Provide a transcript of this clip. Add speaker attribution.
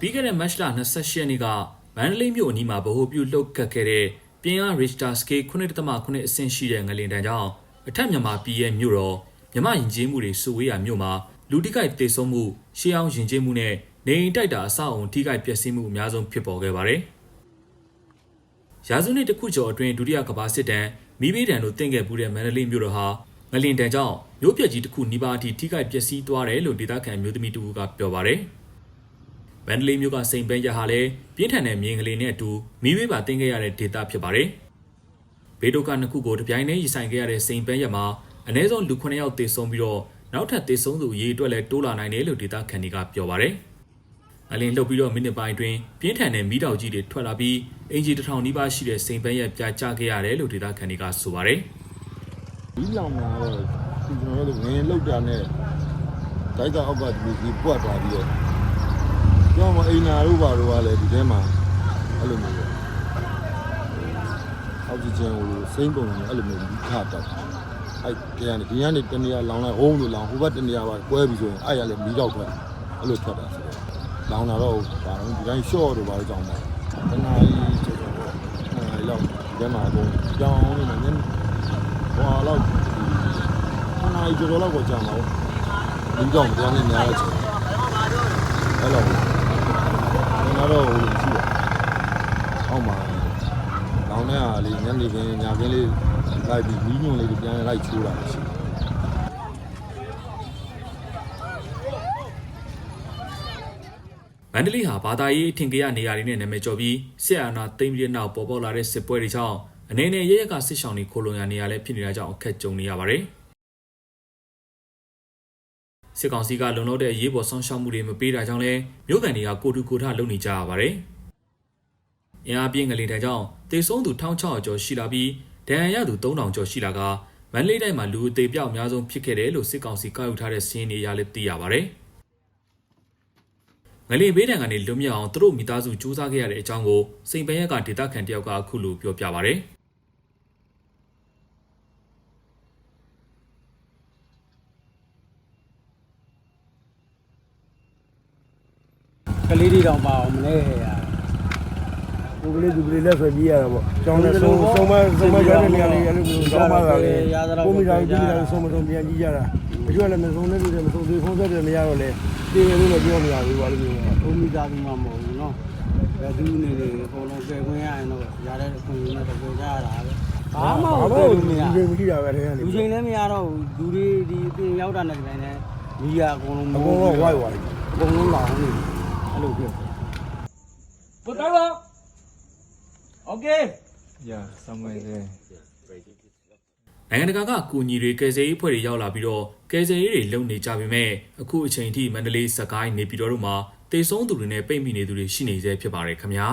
Speaker 1: ပြီးခဲ့တဲ့မတ်လ28ရက်နေ့ကမန္တလေးမြို့အနီးမှာဗဟိုပြုလှုပ်ခတ်ခဲ့တဲ့ပြင်းအား Richter scale 9.9အဆင့်ရှိတဲ့ငလျင်တန်းကြောင့်အထက်မြန်မာပြည်ရဲ့မြို့တော်မြမယဉ်ကျေးမှုတွေစုဝေးရာမြို့မှာလူတိကိုက်တေဆုံးမှုရှေးအောင်ယဉ်ကျေးမှုနဲ့နေအိမ်တိုက်တာအဆောက်အုံထိခိုက်ပျက်စီးမှုအများဆုံးဖြစ်ပေါ်ခဲ့ပါတယ်။ရာစုနှစ်တစ်ခုကျော်အတွင်းဒုတိယကမ္ဘာစစ်တမ်းမိဘတံတို့တင်ခဲ့မှုတဲ့မန္တလေးမြို့တော်ဟာငလျင်တန်းကြောင့်မြို့ပြကြီးတစ်ခုနီးပါးအထိထိခိုက်ပျက်စီးသွားတယ်လို့ဒေသခံမျိုးသမီးတူကပြောပါတယ်။ မန္တလေးမြို့ကစိန်ပန်းရဟာလည်းပြင်းထန်တဲ့မြင်းကလေးနဲ့အတူမိဝေးပါတင်ခဲ့ရတဲ့ဒေသဖြစ်ပါတယ်။ဘေးဒုက္ခနှစ်ခုကိုတပြိုင်တည်းရင်ဆိုင်ခဲ့ရတဲ့စိန်ပန်းရမှာအ ਨੇ ဆုံးလူ9ယောက်သေဆုံးပြီးတော့နောက်ထပ်သေဆုံးသူအရေးအတွက်လည်းတိုးလာနိုင်တယ်လို့ဒေသခံတွေကပြောပါတယ်။အလင်းလှုပ်ပြီးတော့မိနစ်ပိုင်းအတွင်းပြင်းထန်တဲ့မိတောက်ကြီးတွေထွက်လာပြီးအင်ဂျီတစ်ထောင်နီးပါးရှိတဲ့စိန်ပန်းရပြာကျခဲ့ရတယ်လို့ဒေသခံတွေကဆိုပါတယ်။
Speaker 2: ဒီလောင်မှာတော့ဒီကျွန်တော်တို့ငရင်လောက်တာနဲ့ဒိုက်ကအောက်ကဒီဒီပွက်သွားပြီးတော့ ကျောင်းမအိမ်နာတို့ဘာတို့ကလည်းဒီထဲမှာအဲ့လိုမျိုးပေါ့အောက်ဆီဂျင်ကိုစိမ့်ပုံနဲ့အဲ့လိုမျိုးဒီခါတက်အဲ့ဒီကနေဒီကနေတနေရာလောင်လိုက်ဟုံးလို့လောင်ဟိုဘက်တနေရာပါကွဲပြီးဆိုရင်အဲ့ရလည်းမီးတော့ထွက်အဲ့လိုထွက်တာဆိုတော့လောင်တာတော့ဒါတော့ဒီတိုင်းရှော့တို့ဘာလို့ကြောင်းတာတနာကြီးကျော်ကျော်ပေါ့တနာကြီးလောက်ဒီထဲမှာအကုန်ကြောင်းနေမှာညနေဟွာတော့ခဏကြီးကြော်တော့ကိုကြာမှာဒီကြောင့်တရားနဲ့များရချင်အဲ့လို ကျွန်တော်တော့ဟိုရှိတယ်အောက်မှာလောင်းတဲ့ဟာလေးညနေခင်းညခင်းလေးလိုက်ပြီးမီးညွန့်လေးတွေပြန်လိုက်ချိုးတာရှိတယ်
Speaker 1: မန္တလေးဟာဘာသာရေးအထင်ကရနေရာတွေနဲ့နာမည်ကျော်ပြီးစစ်အာဏာသိမ်းပြီးတဲ့နောက်ပေါ်ပေါက်လာတဲ့စစ်ပွဲတွေကြောင့်အနေနဲ့ရရကစစ်ဆောင်တွေခိုလုံရနေရလဲဖြစ်နေတာကြောင့်အခက်ကြုံနေရပါတယ်။ စစ်ကောင်စီကလုံလောက်တဲ့အရေးပေါ်ဆောင်ရှောက်မှုတွေမပေးတာကြောင့်လဲမြို့ကန်တွေကကိုတူကိုထလုံနေကြရပါတယ်။အင်အားပြင်းငလေတန်းကြောင့်တေဆုံးသူ1600ကျော်ရှိလာပြီးဒဏ်ရာရသူ3000ကျော်ရှိလာကမန္တလေးတိုင်းမှာလူအသေးပြောက်အများဆုံးဖြစ်ခဲ့တယ်လို့စစ်ကောင်စီကောက်ယူထားတဲ့စီးရင်တွေအရလဲသိရပါတယ်။ငလင်ဘေးတံကနေလွတ်မြောက်အောင်သူတို့မိသားစုစူးစမ်းခဲ့ရတဲ့အကြောင်းကိုစိန်ပန်းရက်ကဒေတာခန်တယောက်ကအခုလိုပြောပြပါဗျ။
Speaker 3: ကလေးတွေတောင်ပါအောင်မလဲဟဲ့ရ
Speaker 4: ကိုကလေးသူကလေးလက်ဆွဲပြေးရတာပေါ့ကျောင်းနဲ့ဆုံးဆုံးမဆုံးမရတဲ့နေရာလေးအဲ့လိုမျိုးကျောင်းမှာကလည်းကိုမိသားစုပြည်သားဆုံးမဆုံးပြန်ကြည့်ကြတာအကျွတ်လည်းမဆုံးတဲ့လူတွေမဆုံးသေးဖုန်းဆက်တယ်မရတော့လေပြေးတယ်လို့လည်းပြောမရဘူးဘာလို့မျိုး
Speaker 3: ဘုံမိသားစုမှမဟုတ်ဘူးနော်ဘယ်သူနေနေအကုန်လုံးကဲခွင့်ရရင်တော့ရတဲ့အခွင့်အရေးနဲ့တော့ပြောကြရတာပဲဘာမှမဟုတ်ဘူးမရ
Speaker 4: ဒီမရှိတာပဲတည်းကနေ
Speaker 3: လူချင်းလည်းမရတော့ဘူးလူတွေဒီပြင်ရောက်တာနဲ့ဒီတိုင်းနဲ့မိရအကုန်လုံး
Speaker 4: အကုန်လုံးဝိုက်သွားတယ်
Speaker 3: အကုန်လုံးလောင်နေ အဲ့လိုပြော
Speaker 5: Put that up. Okay.
Speaker 6: Yeah, somewhere there.
Speaker 1: နိုင်ငံတကာကကူညီတွေကယ်ဆယ်ရေးအဖွဲ့တွေရောက်လာပြီးတော့ကယ်ဆယ်ရေးတွေလုပ်နေကြပေမဲ့အခုအချိန်ထိမန္တလေးစကိုင်းနေပြည်တော်တို့မှာတေဆုံးသူတွေနဲ့ပိတ်မိနေသူတွေရှိနေသေးဖြစ်ပါတယ်ခင်ဗျာ